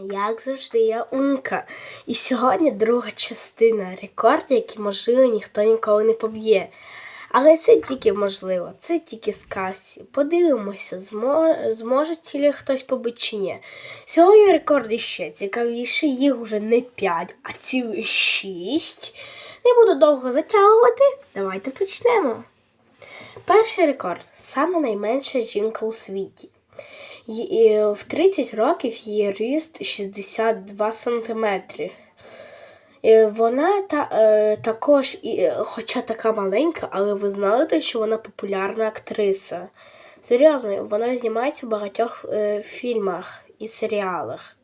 Як завжди, я Умка. І сьогодні друга частина рекорд, який, можливо, ніхто ніколи не поб'є. Але це тільки можливо, це тільки з касі. Подивимося, змо... зможе тілі хтось побити чи ні. Сьогодні рекорд іще цікавіший, їх уже не 5, а цілих 6. Не буду довго затягувати. Давайте почнемо. Перший рекорд саме найменша жінка у світі. І В 30 років її ріст 62 сантиметри. Вона та, е, також, е, хоча така маленька, але ви знаєте, що вона популярна актриса. Серйозно, вона знімається в багатьох е, фільмах і серіалах.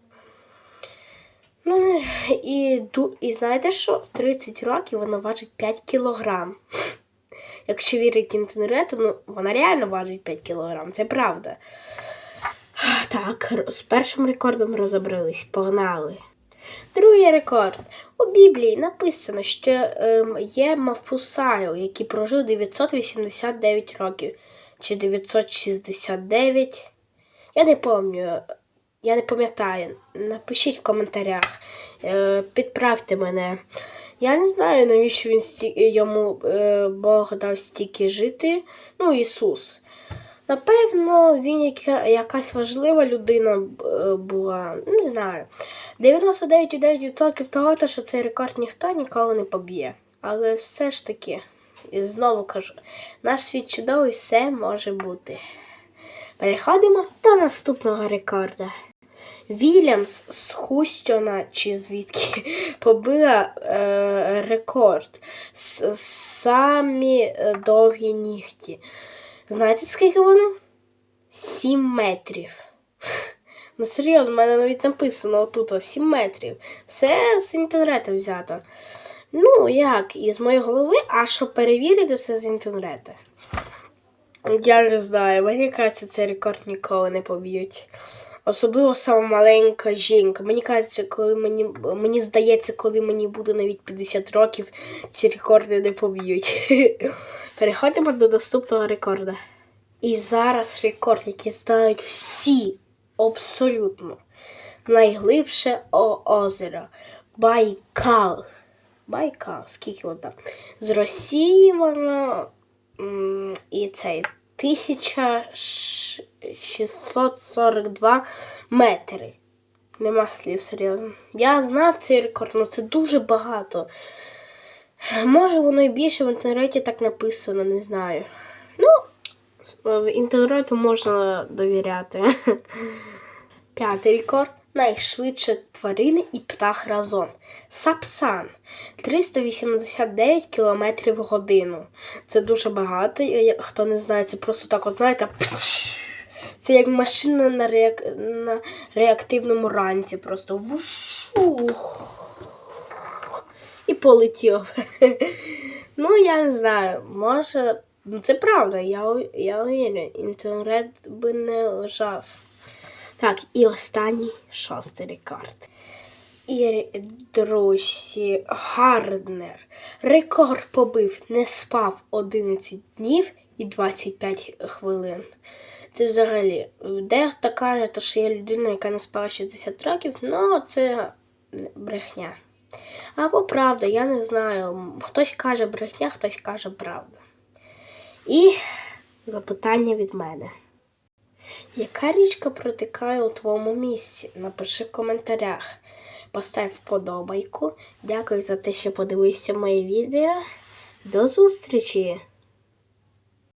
Ну, і, і знаєте що? В 30 років вона важить 5 кілограм. Якщо вірити інтернету, ну вона реально важить 5 кілограм, це правда. Так, з першим рекордом розібрались, погнали. Другий рекорд. У Біблії написано, що ем, є Мафусайл, який прожив 989 років. Чи 969. Я не пам'ятаю. Я не пам'ятаю. Напишіть в коментарях. Е, підправте мене. Я не знаю, навіщо він сті... йому е, Бог дав стільки жити. Ну, Ісус. Напевно, він яка, якась важлива людина е, була. Не знаю. 99,9% того, що цей рекорд ніхто ніколи не поб'є. Але все ж таки, і знову кажу, наш світ чудовий, все може бути. Переходимо до наступного рекорда. Вільямс з Хустьона, чи звідки, побила е, рекорд. Самі е, довгі нігті. Знаєте, скільки воно? 7 метрів. Ну, серйозно, в мене навіть написано отут 7 метрів. Все з інтернету взято. Ну, як, із моєї голови, а щоб перевірити все з інтернету. Я не знаю, мені кажеться, цей рекорд ніколи не поб'ють. Особливо сама маленька жінка. Мені кажеться, коли мені, мені здається, коли мені буде навіть 50 років, ці рекорди не поб'ють. Переходимо до наступного рекорду. І зараз рекорд, який знають всі абсолютно. Найглибше озеро. Байкал. Байкал, скільки там? З Росії воно і цей 1642 метри. Нема слів, серйозно. Я знав цей рекорд, але це дуже багато. Може, воно і більше в інтернеті так написано, не знаю. Ну, в інтернету можна довіряти. П'ятий рекорд. Найшвидше тварини і птах разом. Сапсан 389 км в годину. Це дуже багато. Хто не знає, це просто так, от знаєте, це як машина на, реак... на реактивному ранці. Просто вух. і полетів. Ну, я не знаю, може. Ну, це правда, я, я уверен, інтернет би не лежав. Так, і останній шостий рекорд. І, друзі, Гарднер. Рекорд побив, не спав 11 днів і 25 хвилин. Це взагалі, дехто каже, що є людина, яка не спала 60 років, ну це брехня. Або правда, я не знаю. Хтось каже брехня, хтось каже правда. І запитання від мене. Яка річка протикає у твоєму місці? Напиши в коментарях. Постав вподобайку. Дякую за те, що подивився моє відео. До зустрічі!